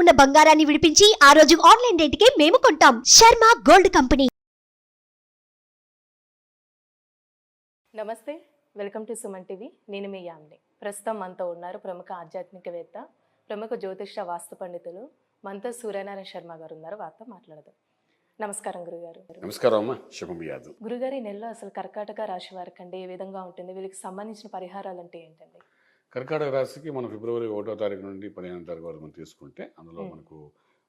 ఉన్న బంగారాన్ని విడిపించి ఆ రోజు ఆన్లైన్ రేటుకే మేము కొంటాం. Sharma gold company. నమస్తే వెల్కమ్ టు సుమన్ టీవీ. నేను మీ యామ్ని. ప్రస్తుతం మనతో ఉన్నారు ప్రముఖ ఆధ్యాత్మికవేత్త ప్రముఖ జ్యోతిష్య వాస్తు పండితులు మనతో సూర్యనారాయణ శర్మ గారు ఉన్నారు. వారితో మాట్లాడదాం. నమస్కారం గురుగారు. నమస్కారం అమ్మ. శుభం యాదు. గురుగారు ఈ నెలలో అసలు కర్కాటక రాశి వారికి అండి ఏ విధంగా ఉంటుంది? వీళ్ళకి సంబంధించిన పరిహారాలు అంటే ఏంటండి? కర్కాటక రాశికి మనం ఫిబ్రవరి ఒకటో తారీఖు నుండి పదిహేను తారీఖు వరకు మనం తీసుకుంటే అందులో. మనకు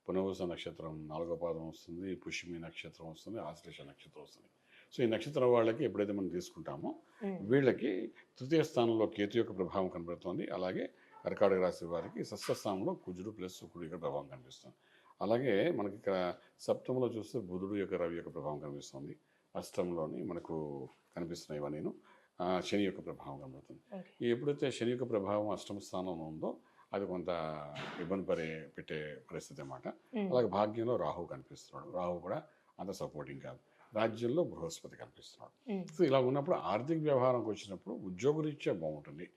పునర్వస నక్షత్రం నాలుగో పాదం వస్తుంది పుష్యమి నక్షత్రం వస్తుంది ఆశ్లేష నక్షత్రం వస్తుంది. సో ఈ నక్షత్రం వాళ్ళకి ఎప్పుడైతే మనం తీసుకుంటామో వీళ్ళకి తృతీయ స్థానంలో కేతు యొక్క ప్రభావం కనబడుతుంది. అలాగే కర్కాటక రాశి వారికి స్థానంలో కుజుడు ప్లస్ శుక్రుడు యొక్క ప్రభావం కనిపిస్తుంది. అలాగే మనకి ఇక్కడ సప్తమంలో చూస్తే బుధుడు యొక్క రవి యొక్క ప్రభావం కనిపిస్తుంది. అష్టంలోని మనకు కనిపిస్తున్నాయి ఇవన్నీ శని యొక్క ప్రభావం కనబడుతుంది. ఎప్పుడైతే శని యొక్క ప్రభావం అష్టమ స్థానంలో ఉందో అది కొంత ఇబ్బంది పడే పెట్టే పరిస్థితి అన్నమాట. అలాగే భాగ్యంలో రాహు కనిపిస్తున్నాడు. రాహు కూడా అంత సపోర్టింగ్ కాదు. రాజ్యంలో బృహస్పతి కనిపిస్తున్నాడు. సో ఇలా ఉన్నప్పుడు ఆర్థిక వ్యవహారంకి వచ్చినప్పుడు ఉద్యోగరీత్యా బాగుంటుంది.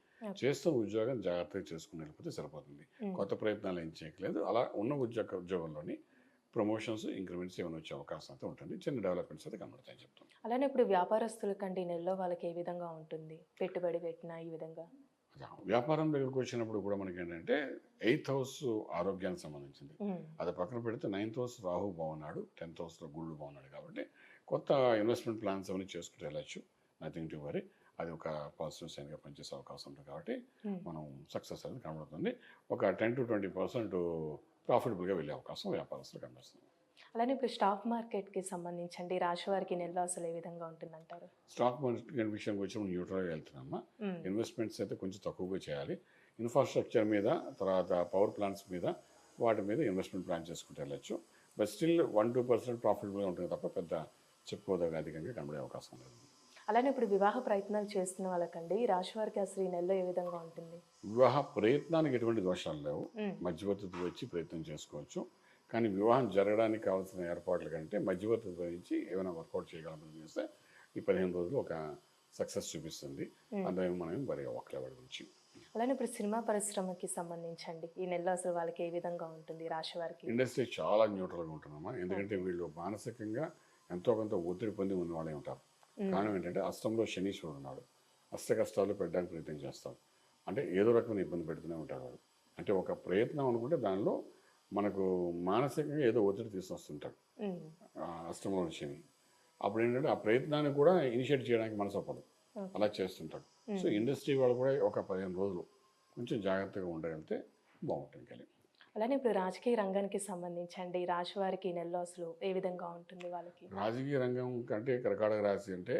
చేస్తున్న ఉద్యోగం జాగ్రత్తగా చేసుకుని వెళ్ళిపోతే సరిపోతుంది. కొత్త ప్రయత్నాలు ఏం చేయట్లేదు. అలా ఉన్న ఉద్యోగ ఉద్యోగంలోని ప్రమోషన్స్ ఇంక్రిమెంట్స్ ఏమైనా వచ్చే అవకాశం అయితే ఉంటుంది. చిన్న డెవలప్మెంట్స్ అయితే కనబడతాయని చెప్తాను అలానే ఇప్పుడు వ్యాపారస్తులకండి ఈ నెలలో వాళ్ళకి ఏ విధంగా ఉంటుంది? పెట్టుబడి పెట్టినా ఈ విధంగా? వ్యాపారం దగ్గరకు వచ్చినప్పుడు కూడా మనకి ఏంటంటే ఎయిత్ హౌస్ ఆరోగ్యానికి సంబంధించింది. అది పక్కన పెడితే నైన్త్ హౌస్ రాహు బాగున్నాడు టెన్త్ హౌస్లో గుళ్ళు బాగున్నాడు కాబట్టి కొత్త ఇన్వెస్ట్మెంట్ ప్లాన్స్ అవన్నీ చేసుకుంటూ వెళ్ళచ్చు. నథింగ్ టు వరీ అది ఒక పాజిటివ్ సైన్గా పనిచేసే అవకాశం ఉంటుంది కాబట్టి. మనం సక్సెస్ అనేది కనబడుతుంది. ఒక టెన్ టు ట్వంటీ పర్సెంట్ ప్రాఫిటబుల్గా వెళ్ళే అవకాశం వ్యాపారస్తులు కనిపిస్తుంది అలానే ఇప్పుడు స్టాక్ మార్కెట్కి సంబంధించండి రాశి వారికి ఈ నెలలో అసలు ఏ విధంగా ఉంటుందంటారు? స్టాక్ మార్కెట్ విషయానికి వచ్చి మనం న్యూట్రల్గా వెళ్తున్నామా? ఇన్వెస్ట్మెంట్స్ అయితే కొంచెం తక్కువగా చేయాలి. ఇన్ఫ్రాస్ట్రక్చర్ మీద తర్వాత పవర్ ప్లాంట్స్ మీద వాటి మీద ఇన్వెస్ట్మెంట్ ప్లాన్ చేసుకుంటూ వెళ్ళచ్చు. But still one two percent ప్రాఫిటబుల్గా ఉంటుంది తప్ప పెద్ద చెప్పుకోదగ్గ అధికంగా కనబడే అవకాశం లేదు. అలానే ఇప్పుడు వివాహ ప్రయత్నాలు చేస్తున్న వాళ్ళకండి రాశి వారికి అసలు ఈ నెలలో ఏ విధంగా ఉంటుంది? వివాహ ప్రయత్నానికి ఎటువంటి దోషాలు లేవు. ఉమ్, మధ్యవర్తిత్వం వచ్చి ప్రయత్నం చేసుకోవచ్చు. కానీ వివాహం జరగడానికి కావాల్సిన ఏర్పాట్ల కంటే మధ్యవర్తిత్వం ఇచ్చి ఏమైనా వర్కౌట్ చేయగలమని చేస్తే ఈ పదిహేను రోజులు ఒక సక్సెస్ చూపిస్తుంది. అందులో మనం వరి అవ్వట్లే వాడి గురించి అలానే ఇప్పుడు సినిమా పరిశ్రమకి సంబంధించండి. ఈ నెలలో అసలు వాళ్ళకి ఏ విధంగా ఉంటుంది? రాశి వారికి? ఇండస్ట్రీ చాలా న్యూట్రల్గా ఉంటున్నామా ఎందుకంటే వీళ్ళు మానసికంగా ఎంతో కొంత ఒత్తిడి పొంది ఉన్న వాళ్ళే ఉంటారు. కారణం ఏంటంటే అస్తంలో శనీశ్వరుడు ఉన్నాడు. అష్ట కష్టాలు పెట్టడానికి ప్రయత్నం చేస్తాడు అంటే ఏదో రకమైన ఇబ్బంది పెడుతూనే ఉంటాడు వాడు అంటే ఒక ప్రయత్నం అనుకుంటే దానిలో మనకు మానసికంగా ఏదో ఒత్తిడి తీసుకొస్తుంటాడు అష్టంలో శని అప్పుడు ఏంటంటే ఆ ప్రయత్నాన్ని కూడా ఇనిషియేట్ చేయడానికి మనసు Okay. అలా చేస్తుంటాడు. సో ఇండస్ట్రీ వాళ్ళు కూడా ఒక పదిహేను రోజులు కొంచెం జాగ్రత్తగా ఉండగలిగితే బాగుంటుంది కలిగి అలానే ఇప్పుడు రాజకీయ రంగానికి సంబంధించండి ఈ రాశి వారికి ఈ నెలలో అసలు ఏ విధంగా ఉంటుంది వాళ్ళకి? రాజకీయ రంగం కంటే కర్కాటక రాశి అంటే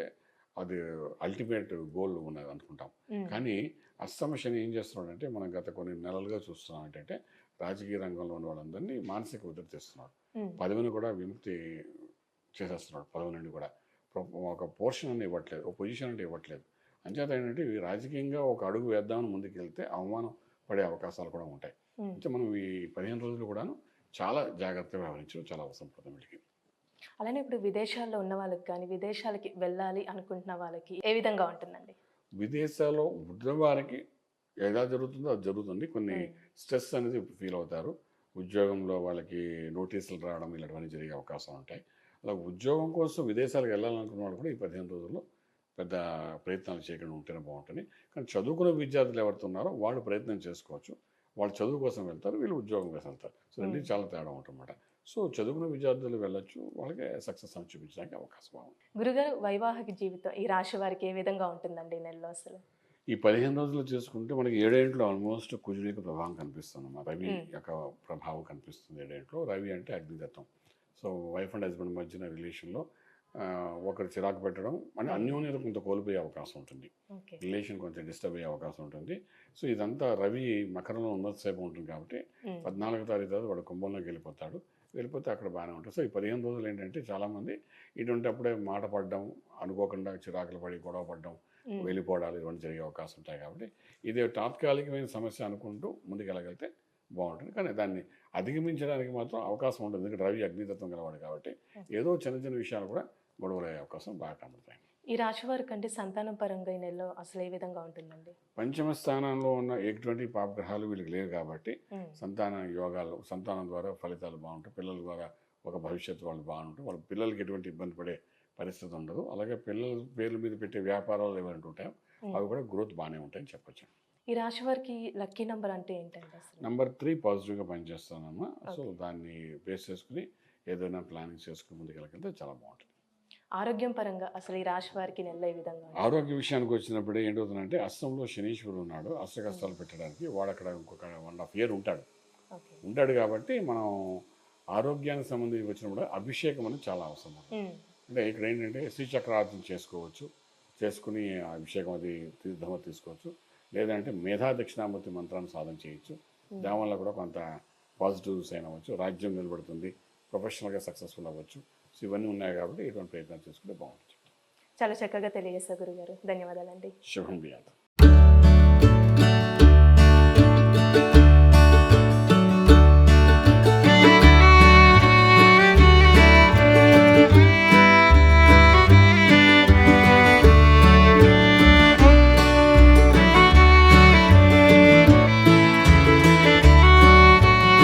అది అల్టిమేట్ గోల్ ఉన్నది అనుకుంటాం. కానీ అష్టమ శని ఏం చేస్తున్నాడంటే మనం గత కొన్ని నెలలుగా చూస్తున్నాం ఏంటంటే రాజకీయ రంగంలో ఉన్న వాళ్ళందరినీ మానసిక తెస్తున్నాడు ఉమ్, పదవిని కూడా విముక్తి చేసేస్తున్నాడు పదవి నుండి కూడా. ఒక పోర్షన్ అని ఇవ్వట్లేదు. ఒక పొజిషన్ అంటే ఇవ్వట్లేదు. అంచేత ఏంటంటే రాజకీయంగా ఒక అడుగు వేద్దామని ముందుకు వెళ్తే అవమానం పడే అవకాశాలు కూడా ఉంటాయి. అంటే మనం ఈ పదిహేను రోజులు కూడాను చాలా జాగ్రత్తగా వ్యవహరించడం చాలా అవసరం పడుతుంది వీటికి అలానే ఇప్పుడు విదేశాల్లో ఉన్న వాళ్ళకి కానీ విదేశాలకి వెళ్ళాలి అనుకుంటున్న వాళ్ళకి ఏ విధంగా ఉంటుందండి? విదేశాల్లో ఉన్న వారికి ఎలా జరుగుతుందో అది జరుగుతుంది. కొన్ని స్ట్రెస్ అనేది ఫీల్ అవుతారు. ఉద్యోగంలో వాళ్ళకి నోటీసులు రావడం ఇలాంటివన్నీ జరిగే అవకాశాలు ఉంటాయి. అలా ఉద్యోగం కోసం విదేశాలకు వెళ్ళాలనుకున్న వాళ్ళు కూడా ఈ పదిహేను రోజుల్లో పెద్ద ప్రయత్నాలు చేయకుండా ఉంటేనే బాగుంటుంది. కానీ చదువుకునే విద్యార్థులు ఎవరితో ఉన్నారో వాళ్ళు ప్రయత్నం చేసుకోవచ్చు. వాళ్ళు చదువు కోసం వెళ్తారు వీళ్ళు ఉద్యోగం కోసం వెళ్తారు. సో రెండు చాలా తేడా ఉంటుందన్నమాట. సో చదువుకునే విద్యార్థులు వెళ్ళొచ్చు వాళ్ళకి సక్సెస్ అని చూపించడానికి అవకాశం బాగుంది గురుగారు వైవాహిక జీవితం ఈ రాశి వారికి ఏ విధంగా ఉంటుందండి నెలలో అసలు? ఈ పదిహేను రోజులు చేసుకుంటే మనకి ఏడేంట్లో ఆల్మోస్ట్ కుజుడి యొక్క ప్రభావం కనిపిస్తుంది అన్నమాట రవి. యొక్క ప్రభావం కనిపిస్తుంది ఏడేంట్లో. రవి అంటే అగ్నితత్వం సో వైఫ్ అండ్ హస్బెండ్ మధ్యన రిలేషన్లో ఒకరు చిరాకు పెట్టడం అంటే అన్యోన్యత కొంత కోల్పోయే అవకాశం ఉంటుంది. రిలేషన్ కొంచెం డిస్టర్బ్ అయ్యే అవకాశం ఉంటుంది. సో ఇదంతా రవి మకరంలో ఉన్నంతసేపు ఉంటుంది కాబట్టి పద్నాలుగో తారీఖు తర్వాత వాడు కుంభంలోకి వెళ్ళిపోతాడు. వెళ్ళిపోతే అక్కడ బాగానే ఉంటుంది. సో ఈ పదిహేను రోజులు ఏంటంటే చాలామంది ఇటువంటి అప్పుడే మాట పడడం అనుకోకుండా చిరాకులు పడి గొడవ పడడం వెళ్ళిపోవడాలు ఇవన్నీ జరిగే అవకాశం ఉంటాయి కాబట్టి ఇది తాత్కాలికమైన సమస్య అనుకుంటూ ముందుకెళ్ళగలిగితే బాగుంటుంది. కానీ దాన్ని అధిగమించడానికి మాత్రం అవకాశం ఉంటుంది. ఎందుకంటే రవి అగ్నితత్వం గలవాడు కాబట్టి ఏదో చిన్న చిన్న విషయాలు కూడా గొడవలు అయ్యే అవకాశం బాగా కనబడతాయి. ఈ రాశి వారికి అంటే సంతానం పరంగా ఈ నెలలో అసలు ఏ విధంగా ఉంటుందండి? పంచమ స్థానంలో ఉన్న ఎటువంటి పాపగ్రహాలు వీళ్ళకి లేవు కాబట్టి సంతాన యోగాలు సంతానం ద్వారా ఫలితాలు బాగుంటాయి. పిల్లల ద్వారా ఒక భవిష్యత్తు వాళ్ళు బాగుంటాయి వాళ్ళ పిల్లలకి ఎటువంటి ఇబ్బంది పడే పరిస్థితి ఉండదు. అలాగే పిల్లల పేర్ల మీద పెట్టే వ్యాపారాలు ఏమైనా ఉంటాయో ఉమ్. అవి కూడా గ్రోత్ బాగానే ఉంటాయని చెప్పొచ్చు. ఈ రాశి వారికి లక్కీ నంబర్ అంటే అసలు? నెంబర్ త్రీ పాజిటివ్గా పనిచేస్తానమ్మా. సో. దాన్ని బేస్ చేసుకుని ఏదైనా ప్లానింగ్ చేసుకుని ముందుకెళ్ళగలిగితే చాలా బాగుంటుంది. ఆరోగ్యం పరంగా అసలు ఈ రాశి వారికి నెల విధంగా? ఆరోగ్య విషయానికి వచ్చినప్పుడు ఏంటవుతుందంటే అస్సంలో శనీశ్వరుడు ఉన్నాడు. అష్ట కష్టాలు పెట్టడానికి వాడు అక్కడ ఇంకొక వన్ హాఫ్ ఇయర్ ఉంటాడు. ఉంటాడు కాబట్టి మనం ఆరోగ్యానికి సంబంధించి వచ్చినప్పుడు అభిషేకం అనేది చాలా అవసరం. ఉమ్, అంటే ఇక్కడ ఏంటంటే శ్రీచక్రార్థం చేసుకోవచ్చు చేసుకుని ఆ అభిషేకం అది తీర్థం తీసుకోవచ్చు. లేదంటే మేధా దక్షిణామూర్తి మంత్రాన్ని సాధన చేయొచ్చు. దానివల్ల కూడా కొంత పాజిటివ్స్ అయిన అవ్వచ్చు రాజ్యం నిలబడుతుంది ప్రొఫెషనల్గా సక్సెస్ఫుల్ అవ్వచ్చు. సో ఇవన్నీ ఉన్నాయి కాబట్టి ఇటువంటి ప్రయత్నాలు చేసుకుంటే బాగుంటుంది. చాలా చక్కగా తెలియజేశారు గురుగారు. ధన్యవాదాలండి. శుభం